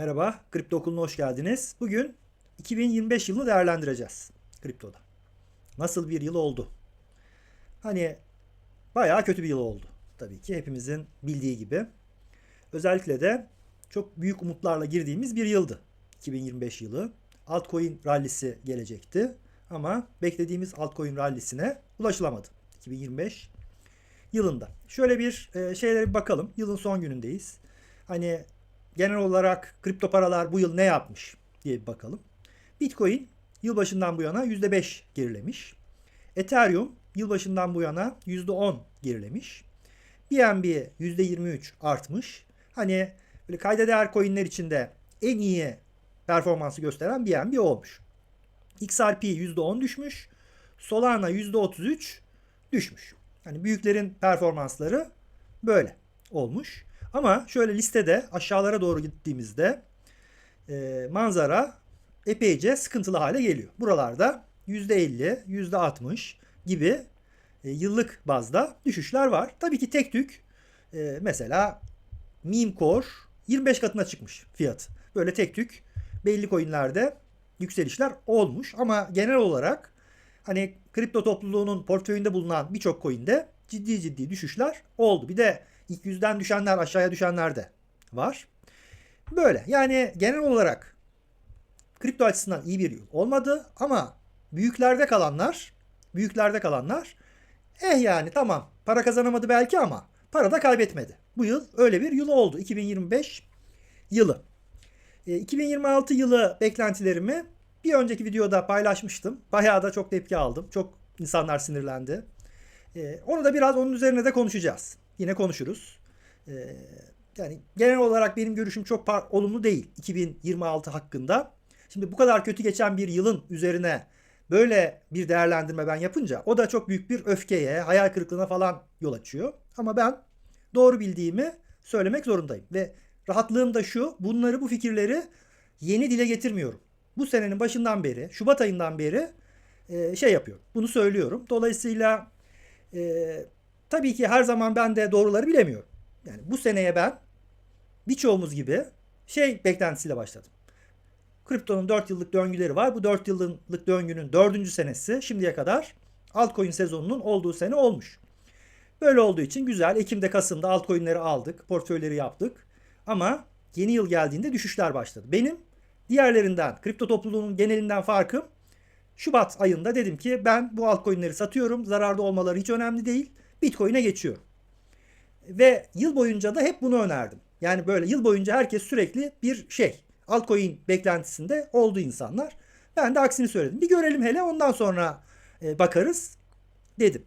Merhaba, Kripto Okulu'na hoş geldiniz. Bugün 2025 yılını değerlendireceğiz kriptoda. Nasıl bir yıl oldu? Hani bayağı kötü bir yıl oldu. Tabii ki hepimizin bildiği gibi. Özellikle de çok büyük umutlarla girdiğimiz bir yıldı. 2025 yılı. Altcoin rallisi gelecekti. Ama beklediğimiz altcoin rallisine ulaşılamadı. 2025 yılında. Şöyle bir e, şeylere bir bakalım. Yılın son günündeyiz. Hani genel olarak kripto paralar bu yıl ne yapmış diye bir bakalım. Bitcoin yılbaşından bu yana %5 gerilemiş. Ethereum yılbaşından bu yana %10 gerilemiş. BNB %23 artmış. Hani böyle kayda değer coinler içinde en iyi performansı gösteren BNB olmuş. XRP %10 düşmüş. Solana %33 düşmüş. Hani büyüklerin performansları böyle olmuş. Ama şöyle listede aşağılara doğru gittiğimizde e, manzara epeyce sıkıntılı hale geliyor. Buralarda %50, %60 gibi e, yıllık bazda düşüşler var. Tabii ki tek tük e, mesela meme core 25 katına çıkmış fiyat. Böyle tek tük belli coinlerde yükselişler olmuş ama genel olarak hani kripto topluluğunun portföyünde bulunan birçok coin'de ciddi ciddi düşüşler oldu. Bir de ilk yüzden düşenler aşağıya düşenler de var. Böyle yani genel olarak kripto açısından iyi bir yıl olmadı ama büyüklerde kalanlar büyüklerde kalanlar eh yani tamam para kazanamadı belki ama para da kaybetmedi. Bu yıl öyle bir yıl oldu. 2025 yılı. E, 2026 yılı beklentilerimi bir önceki videoda paylaşmıştım. Bayağı da çok tepki aldım. Çok insanlar sinirlendi. E, onu da biraz onun üzerine de konuşacağız. Yine konuşuruz. E, yani genel olarak benim görüşüm çok olumlu değil 2026 hakkında. Şimdi bu kadar kötü geçen bir yılın üzerine böyle bir değerlendirme ben yapınca o da çok büyük bir öfkeye, hayal kırıklığına falan yol açıyor. Ama ben doğru bildiğimi söylemek zorundayım. Ve rahatlığım da şu, bunları bu fikirleri yeni dile getirmiyorum. Bu senenin başından beri, Şubat ayından beri e, şey yapıyorum. Bunu söylüyorum. Dolayısıyla e, tabii ki her zaman ben de doğruları bilemiyorum. Yani bu seneye ben birçoğumuz gibi şey beklentisiyle başladım. Kriptonun 4 yıllık döngüleri var. Bu 4 yıllık döngünün 4. senesi şimdiye kadar altcoin sezonunun olduğu sene olmuş. Böyle olduğu için güzel. Ekim'de Kasım'da altcoin'leri aldık. Portföyleri yaptık. Ama yeni yıl geldiğinde düşüşler başladı. Benim diğerlerinden, kripto topluluğunun genelinden farkım Şubat ayında dedim ki ben bu altcoin'leri satıyorum. Zararda olmaları hiç önemli değil. Bitcoin'e geçiyorum. Ve yıl boyunca da hep bunu önerdim. Yani böyle yıl boyunca herkes sürekli bir şey altcoin beklentisinde oldu insanlar. Ben de aksini söyledim. Bir görelim hele ondan sonra e, bakarız dedim.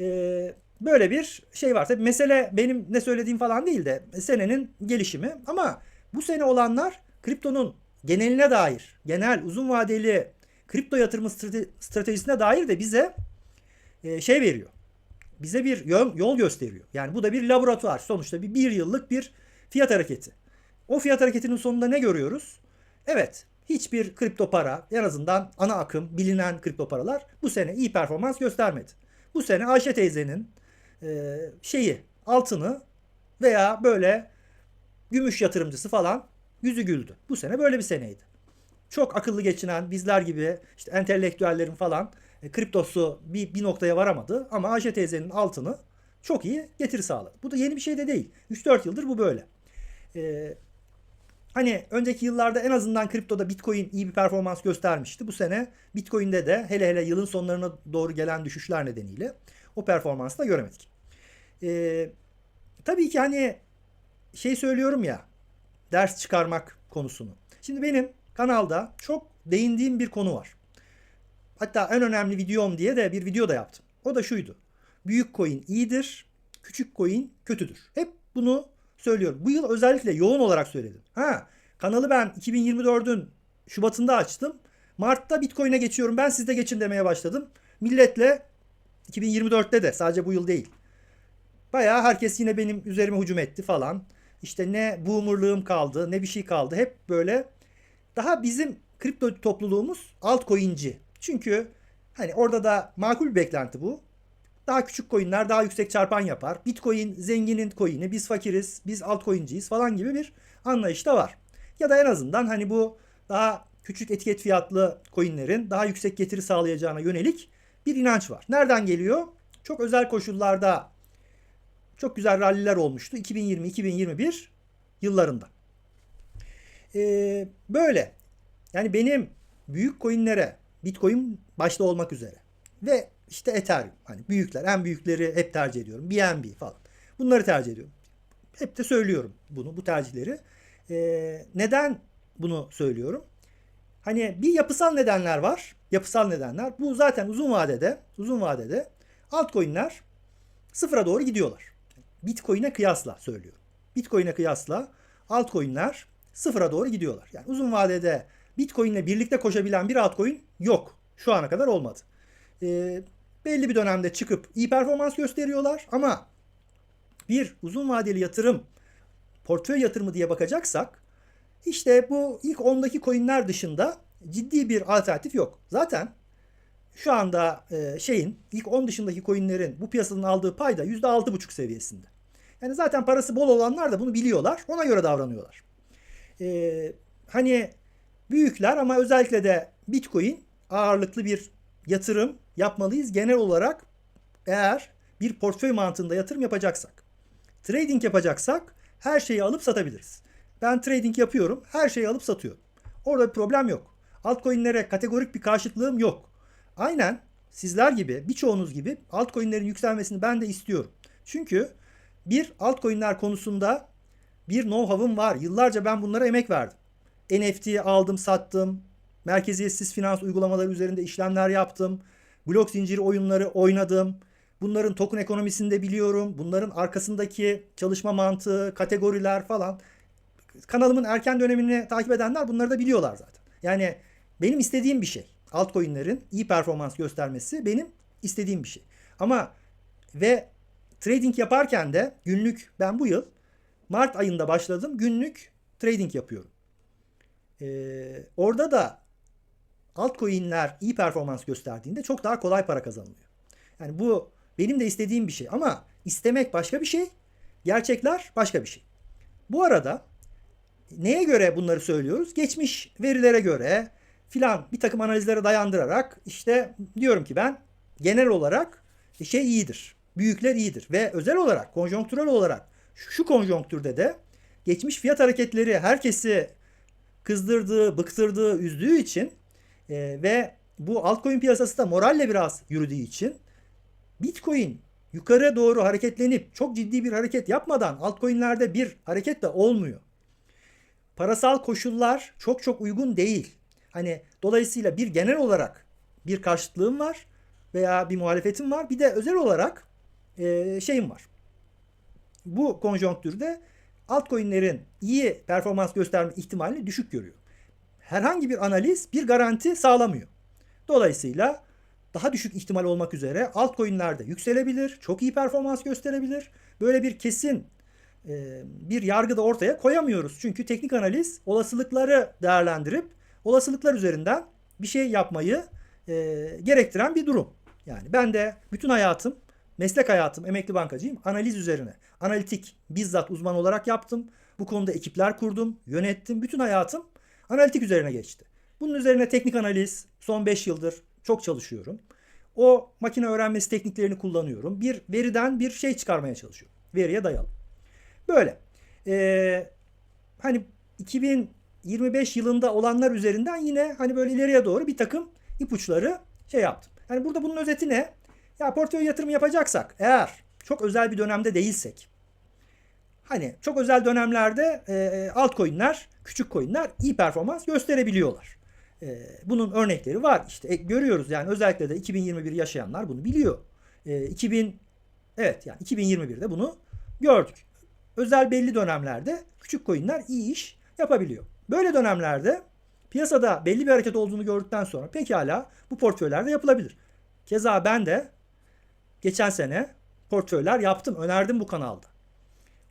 E, böyle bir şey var. Tabii mesele benim ne söylediğim falan değil de senenin gelişimi. Ama bu sene olanlar kriptonun geneline dair, genel uzun vadeli kripto yatırımı strate- stratejisine dair de bize e, şey veriyor. Bize bir yol, yol gösteriyor. Yani bu da bir laboratuvar. Sonuçta bir, bir yıllık bir fiyat hareketi. O fiyat hareketinin sonunda ne görüyoruz? Evet, hiçbir kripto para, en azından ana akım bilinen kripto paralar bu sene iyi performans göstermedi. Bu sene Ayşe teyzenin e, şeyi, altını veya böyle gümüş yatırımcısı falan yüzü güldü. Bu sene böyle bir seneydi. Çok akıllı geçinen bizler gibi işte entelektüellerin falan e, kriptosu bir, bir noktaya varamadı ama Ayşe teyzenin altını çok iyi getiri sağladı. Bu da yeni bir şey de değil. 3-4 yıldır bu böyle. Ee, hani önceki yıllarda en azından kriptoda Bitcoin iyi bir performans göstermişti. Bu sene Bitcoin'de de hele hele yılın sonlarına doğru gelen düşüşler nedeniyle o performansı da göremedik. Ee, tabii ki hani şey söylüyorum ya ders çıkarmak konusunu. Şimdi benim kanalda çok değindiğim bir konu var. Hatta en önemli videom diye de bir video da yaptım. O da şuydu. Büyük coin iyidir, küçük coin kötüdür. Hep bunu söylüyorum. Bu yıl özellikle yoğun olarak söyledim. Ha, kanalı ben 2024'ün Şubat'ında açtım. Mart'ta Bitcoin'e geçiyorum. Ben sizde geçin demeye başladım. Milletle 2024'te de sadece bu yıl değil. Bayağı herkes yine benim üzerime hücum etti falan. İşte ne boomerlığım kaldı ne bir şey kaldı. Hep böyle daha bizim kripto topluluğumuz altcoin'ci. Çünkü hani orada da makul bir beklenti bu. Daha küçük coinler daha yüksek çarpan yapar. Bitcoin zenginin coin'i, biz fakiriz, biz altcoin'ciyiz falan gibi bir anlayış da var. Ya da en azından hani bu daha küçük etiket fiyatlı coinlerin daha yüksek getiri sağlayacağına yönelik bir inanç var. Nereden geliyor? Çok özel koşullarda çok güzel ralliler olmuştu 2020-2021 yıllarında. Ee, böyle. Yani benim büyük coinlere Bitcoin başta olmak üzere ve işte Ethereum hani büyükler en büyükleri hep tercih ediyorum. BNB falan. Bunları tercih ediyorum. Hep de söylüyorum bunu bu tercihleri. Ee, neden bunu söylüyorum? Hani bir yapısal nedenler var. Yapısal nedenler. Bu zaten uzun vadede, uzun vadede altcoin'ler sıfıra doğru gidiyorlar. Bitcoin'e kıyasla söylüyorum. Bitcoin'e kıyasla altcoin'ler sıfıra doğru gidiyorlar. Yani uzun vadede Bitcoin'le birlikte koşabilen bir altcoin yok. Şu ana kadar olmadı. Ee, belli bir dönemde çıkıp iyi performans gösteriyorlar ama bir uzun vadeli yatırım portföy yatırımı diye bakacaksak işte bu ilk 10'daki coinler dışında ciddi bir alternatif yok. Zaten şu anda e, şeyin ilk 10 dışındaki coinlerin bu piyasadan aldığı pay da %6,5 seviyesinde. Yani zaten parası bol olanlar da bunu biliyorlar. Ona göre davranıyorlar. Ee, hani büyükler ama özellikle de Bitcoin ağırlıklı bir yatırım yapmalıyız. Genel olarak eğer bir portföy mantığında yatırım yapacaksak. Trading yapacaksak her şeyi alıp satabiliriz. Ben trading yapıyorum. Her şeyi alıp satıyorum. Orada bir problem yok. Altcoin'lere kategorik bir karşıtlığım yok. Aynen sizler gibi birçoğunuz gibi altcoin'lerin yükselmesini ben de istiyorum. Çünkü bir altcoin'ler konusunda bir know-how'ım var. Yıllarca ben bunlara emek verdim. NFT aldım, sattım. Merkeziyetsiz finans uygulamaları üzerinde işlemler yaptım. Blok zinciri oyunları oynadım. Bunların token ekonomisini de biliyorum. Bunların arkasındaki çalışma mantığı, kategoriler falan. Kanalımın erken dönemini takip edenler bunları da biliyorlar zaten. Yani benim istediğim bir şey. Altcoin'lerin iyi performans göstermesi benim istediğim bir şey. Ama ve trading yaparken de günlük ben bu yıl Mart ayında başladım. Günlük trading yapıyorum. Ee, orada da altcoin'ler iyi performans gösterdiğinde çok daha kolay para kazanılıyor. Yani bu benim de istediğim bir şey ama istemek başka bir şey, gerçekler başka bir şey. Bu arada neye göre bunları söylüyoruz? Geçmiş verilere göre filan bir takım analizlere dayandırarak işte diyorum ki ben genel olarak şey iyidir. Büyükler iyidir ve özel olarak konjonktürel olarak şu konjonktürde de geçmiş fiyat hareketleri herkesi kızdırdığı, bıktırdığı, üzdüğü için e, ve bu altcoin piyasası da moralle biraz yürüdüğü için Bitcoin yukarı doğru hareketlenip çok ciddi bir hareket yapmadan altcoin'lerde bir hareket de olmuyor. Parasal koşullar çok çok uygun değil. Hani dolayısıyla bir genel olarak bir karşıtlığım var veya bir muhalefetim var. Bir de özel olarak e, şeyim var. Bu konjonktürde altcoin'lerin iyi performans gösterme ihtimalini düşük görüyor. Herhangi bir analiz bir garanti sağlamıyor. Dolayısıyla daha düşük ihtimal olmak üzere altcoin'lerde yükselebilir, çok iyi performans gösterebilir. Böyle bir kesin e, bir yargı da ortaya koyamıyoruz. Çünkü teknik analiz olasılıkları değerlendirip olasılıklar üzerinden bir şey yapmayı e, gerektiren bir durum. Yani ben de bütün hayatım, meslek hayatım, emekli bankacıyım, analiz üzerine. Analitik bizzat uzman olarak yaptım. Bu konuda ekipler kurdum, yönettim. Bütün hayatım analitik üzerine geçti. Bunun üzerine teknik analiz son 5 yıldır çok çalışıyorum. O makine öğrenmesi tekniklerini kullanıyorum. Bir veriden bir şey çıkarmaya çalışıyorum. Veriye dayalı. Böyle. Ee, hani 2025 yılında olanlar üzerinden yine hani böyle ileriye doğru bir takım ipuçları şey yaptım. Yani burada bunun özeti ne? Ya portföy yatırımı yapacaksak eğer çok özel bir dönemde değilsek hani çok özel dönemlerde e, altcoin'ler, küçük coin'ler iyi performans gösterebiliyorlar. E, bunun örnekleri var. İşte e, görüyoruz yani özellikle de 2021 yaşayanlar bunu biliyor. E, 2000 evet yani 2021'de bunu gördük. Özel belli dönemlerde küçük coin'ler iyi iş yapabiliyor. Böyle dönemlerde piyasada belli bir hareket olduğunu gördükten sonra pekala bu portföylerde yapılabilir. Keza ben de geçen sene portföyler yaptım. Önerdim bu kanalda.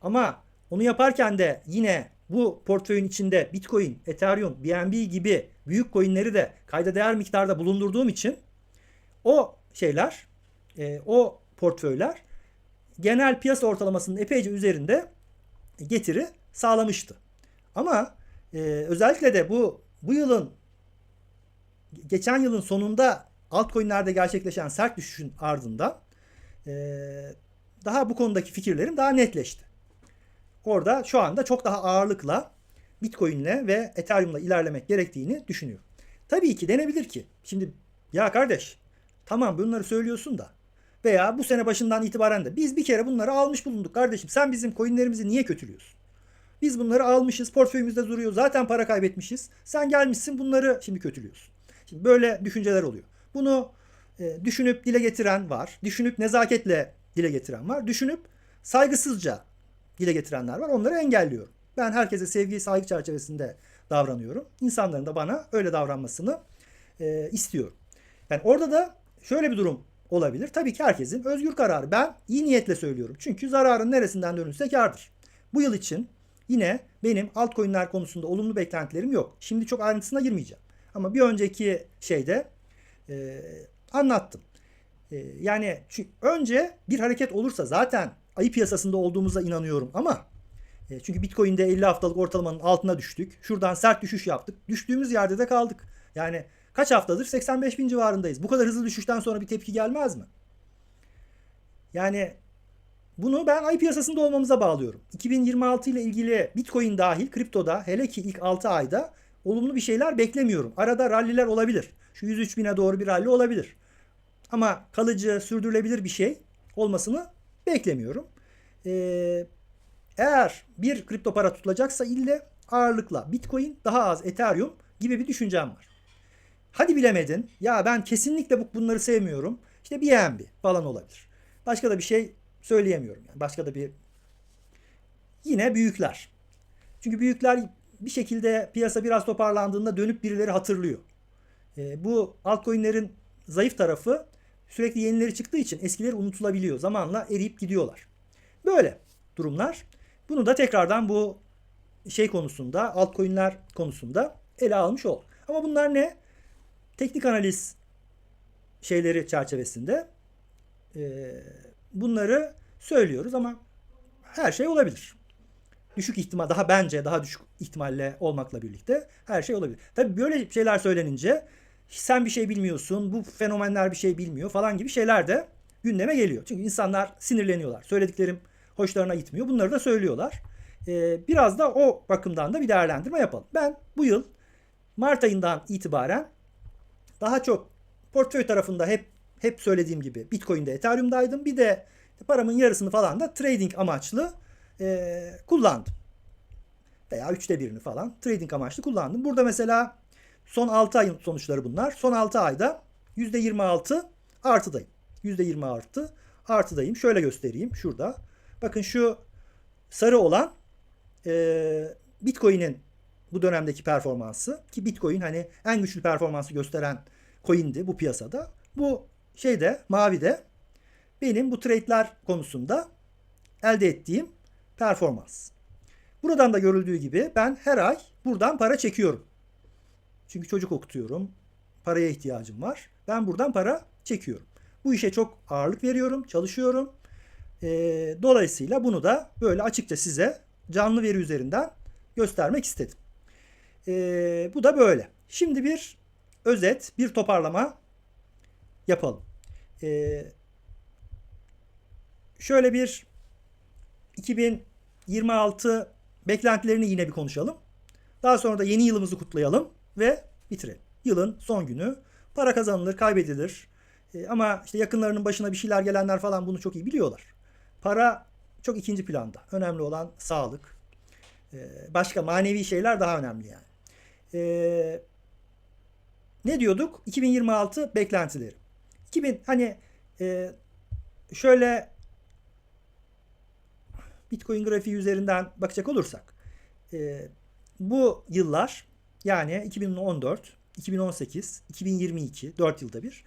Ama onu yaparken de yine bu portföyün içinde Bitcoin, Ethereum, BNB gibi büyük coinleri de kayda değer miktarda bulundurduğum için o şeyler, e, o portföyler genel piyasa ortalamasının epeyce üzerinde getiri sağlamıştı. Ama Ee, özellikle de bu bu yılın geçen yılın sonunda altcoin'lerde gerçekleşen sert düşüşün ardından e, daha bu konudaki fikirlerim daha netleşti. Orada şu anda çok daha ağırlıkla Bitcoin'le ve Ethereum'la ilerlemek gerektiğini düşünüyorum. Tabii ki denebilir ki. Şimdi ya kardeş tamam bunları söylüyorsun da veya bu sene başından itibaren de biz bir kere bunları almış bulunduk kardeşim. Sen bizim coinlerimizi niye kötülüyorsun? Biz bunları almışız, portföyümüzde duruyor. Zaten para kaybetmişiz. Sen gelmişsin bunları şimdi kötülüyorsun. Şimdi böyle düşünceler oluyor. Bunu e, düşünüp dile getiren var. Düşünüp nezaketle dile getiren var. Düşünüp saygısızca dile getirenler var. Onları engelliyorum. Ben herkese sevgi, saygı çerçevesinde davranıyorum. İnsanların da bana öyle davranmasını e, istiyorum. Yani orada da şöyle bir durum olabilir. Tabii ki herkesin özgür kararı. Ben iyi niyetle söylüyorum. Çünkü zararın neresinden dönülse kardır. Bu yıl için yine benim altcoin'ler konusunda olumlu beklentilerim yok. Şimdi çok ayrıntısına girmeyeceğim. Ama bir önceki şeyde e, anlattım. E, yani önce bir hareket olursa zaten ayı piyasasında olduğumuza inanıyorum ama e, çünkü Bitcoin'de 50 haftalık ortalamanın altına düştük. Şuradan sert düşüş yaptık. Düştüğümüz yerde de kaldık. Yani kaç haftadır 85 bin civarındayız. Bu kadar hızlı düşüşten sonra bir tepki gelmez mi? Yani bunu ben ay piyasasında olmamıza bağlıyorum. 2026 ile ilgili Bitcoin dahil kriptoda hele ki ilk 6 ayda olumlu bir şeyler beklemiyorum. Arada ralliler olabilir. Şu 103 bine doğru bir ralli olabilir. Ama kalıcı, sürdürülebilir bir şey olmasını beklemiyorum. Ee, eğer bir kripto para tutulacaksa ille ağırlıkla Bitcoin daha az Ethereum gibi bir düşüncem var. Hadi bilemedin. Ya ben kesinlikle bu bunları sevmiyorum. İşte BNB falan olabilir. Başka da bir şey söyleyemiyorum. Yani başka da bir yine büyükler. Çünkü büyükler bir şekilde piyasa biraz toparlandığında dönüp birileri hatırlıyor. E, bu altcoin'lerin zayıf tarafı sürekli yenileri çıktığı için eskileri unutulabiliyor. Zamanla eriyip gidiyorlar. Böyle durumlar. Bunu da tekrardan bu şey konusunda, altcoin'ler konusunda ele almış olduk. Ama bunlar ne? Teknik analiz şeyleri çerçevesinde bunları söylüyoruz ama her şey olabilir. Düşük ihtimal, daha bence daha düşük ihtimalle olmakla birlikte her şey olabilir. Tabii böyle şeyler söylenince sen bir şey bilmiyorsun, bu fenomenler bir şey bilmiyor falan gibi şeyler de gündeme geliyor. Çünkü insanlar sinirleniyorlar. Söylediklerim hoşlarına gitmiyor. Bunları da söylüyorlar. Ee, biraz da o bakımdan da bir değerlendirme yapalım. Ben bu yıl Mart ayından itibaren daha çok portföy tarafında hep hep söylediğim gibi Bitcoin'de Ethereum'daydım. Bir de paramın yarısını falan da trading amaçlı e, kullandım. Veya üçte birini falan trading amaçlı kullandım. Burada mesela son 6 ayın sonuçları bunlar. Son 6 ayda %26 artıdayım. %20 artı artıdayım. Şöyle göstereyim şurada. Bakın şu sarı olan e, Bitcoin'in bu dönemdeki performansı ki Bitcoin hani en güçlü performansı gösteren coin'di bu piyasada. Bu şeyde mavide benim bu trade'ler konusunda elde ettiğim performans. Buradan da görüldüğü gibi ben her ay buradan para çekiyorum. Çünkü çocuk okutuyorum. Paraya ihtiyacım var. Ben buradan para çekiyorum. Bu işe çok ağırlık veriyorum, çalışıyorum. E, dolayısıyla bunu da böyle açıkça size canlı veri üzerinden göstermek istedim. E, bu da böyle. Şimdi bir özet, bir toparlama yapalım. E, şöyle bir 2026 beklentilerini yine bir konuşalım. Daha sonra da yeni yılımızı kutlayalım ve bitirelim. Yılın son günü para kazanılır, kaybedilir. E, ama işte yakınlarının başına bir şeyler gelenler falan bunu çok iyi biliyorlar. Para çok ikinci planda. Önemli olan sağlık. E, başka manevi şeyler daha önemli yani. E, ne diyorduk? 2026 beklentileri. 2000 hani e, şöyle Bitcoin grafiği üzerinden bakacak olursak e, bu yıllar yani 2014, 2018, 2022 4 yılda bir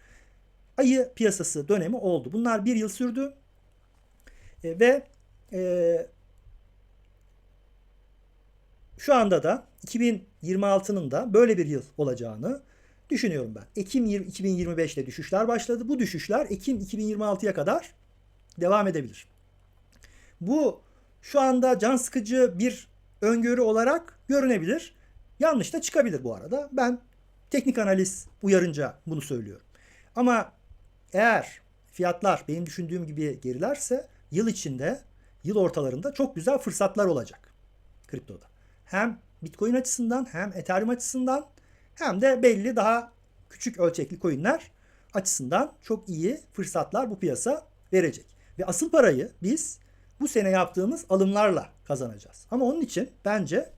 ayı piyasası dönemi oldu. Bunlar bir yıl sürdü e, ve e, şu anda da 2026'nın da böyle bir yıl olacağını düşünüyorum ben. Ekim 2025'te düşüşler başladı. Bu düşüşler Ekim 2026'ya kadar devam edebilir. Bu şu anda can sıkıcı bir öngörü olarak görünebilir. Yanlış da çıkabilir bu arada. Ben teknik analiz uyarınca bunu söylüyorum. Ama eğer fiyatlar benim düşündüğüm gibi gerilerse yıl içinde, yıl ortalarında çok güzel fırsatlar olacak kriptoda. Hem Bitcoin açısından hem Ethereum açısından hem de belli daha küçük ölçekli coinler açısından çok iyi fırsatlar bu piyasa verecek. Ve asıl parayı biz bu sene yaptığımız alımlarla kazanacağız. Ama onun için bence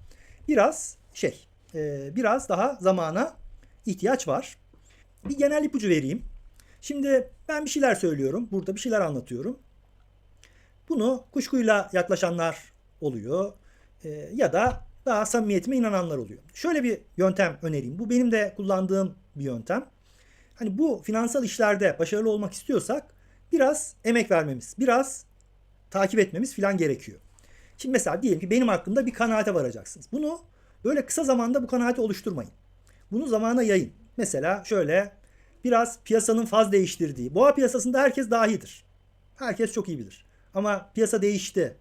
biraz şey, e, biraz daha zamana ihtiyaç var. Bir genel ipucu vereyim. Şimdi ben bir şeyler söylüyorum. Burada bir şeyler anlatıyorum. Bunu kuşkuyla yaklaşanlar oluyor. E, ya da daha samimiyetime inananlar oluyor. Şöyle bir yöntem önereyim. Bu benim de kullandığım bir yöntem. Hani bu finansal işlerde başarılı olmak istiyorsak biraz emek vermemiz, biraz takip etmemiz falan gerekiyor. Şimdi mesela diyelim ki benim hakkımda bir kanaate varacaksınız. Bunu böyle kısa zamanda bu kanaati oluşturmayın. Bunu zamana yayın. Mesela şöyle biraz piyasanın faz değiştirdiği. Boğa piyasasında herkes dahidir. Herkes çok iyi bilir. Ama piyasa değişti.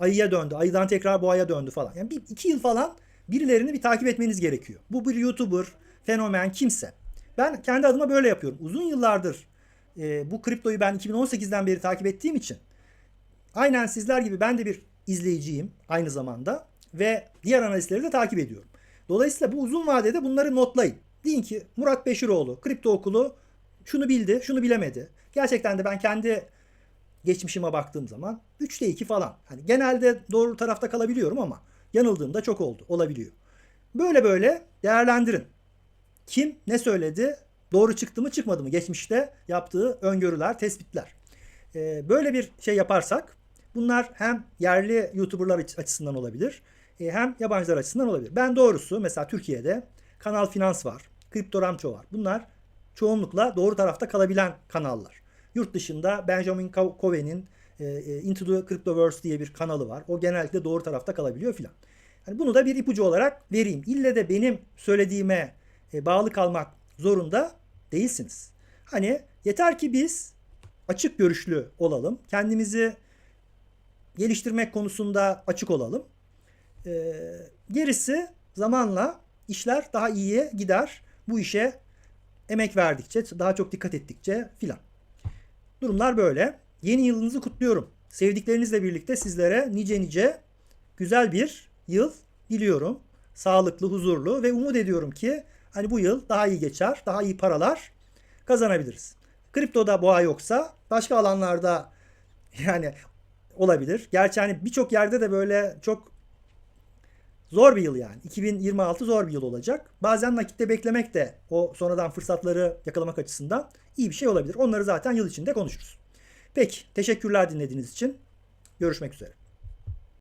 Ayıya döndü. Ayıdan tekrar boğaya döndü falan. Yani bir iki yıl falan birilerini bir takip etmeniz gerekiyor. Bu bir YouTuber, fenomen kimse. Ben kendi adıma böyle yapıyorum. Uzun yıllardır e, bu kriptoyu ben 2018'den beri takip ettiğim için aynen sizler gibi ben de bir izleyiciyim aynı zamanda ve diğer analistleri de takip ediyorum. Dolayısıyla bu uzun vadede bunları notlayın. Deyin ki Murat Beşiroğlu kripto okulu şunu bildi, şunu bilemedi. Gerçekten de ben kendi geçmişime baktığım zaman 3'te 2 falan. Hani genelde doğru tarafta kalabiliyorum ama yanıldığımda çok oldu, olabiliyor. Böyle böyle değerlendirin. Kim ne söyledi? Doğru çıktı mı çıkmadı mı? Geçmişte yaptığı öngörüler, tespitler. Ee, böyle bir şey yaparsak bunlar hem yerli YouTuber'lar açısından olabilir hem yabancılar açısından olabilir. Ben doğrusu mesela Türkiye'de Kanal Finans var, Kripto Ramço var. Bunlar çoğunlukla doğru tarafta kalabilen kanallar. Yurt dışında Benjamin Coven'in e, e, Into the Cryptoverse diye bir kanalı var. O genellikle doğru tarafta kalabiliyor filan. Yani bunu da bir ipucu olarak vereyim. İlle de benim söylediğime e, bağlı kalmak zorunda değilsiniz. Hani yeter ki biz açık görüşlü olalım. Kendimizi geliştirmek konusunda açık olalım. E, gerisi zamanla işler daha iyiye gider. Bu işe emek verdikçe, daha çok dikkat ettikçe filan. Durumlar böyle. Yeni yılınızı kutluyorum. Sevdiklerinizle birlikte sizlere nice nice güzel bir yıl diliyorum. Sağlıklı, huzurlu ve umut ediyorum ki hani bu yıl daha iyi geçer, daha iyi paralar kazanabiliriz. Kriptoda boğa yoksa başka alanlarda yani olabilir. Gerçi hani birçok yerde de böyle çok zor bir yıl yani. 2026 zor bir yıl olacak. Bazen nakitte beklemek de o sonradan fırsatları yakalamak açısından iyi bir şey olabilir. Onları zaten yıl içinde konuşuruz. Peki, teşekkürler dinlediğiniz için. Görüşmek üzere.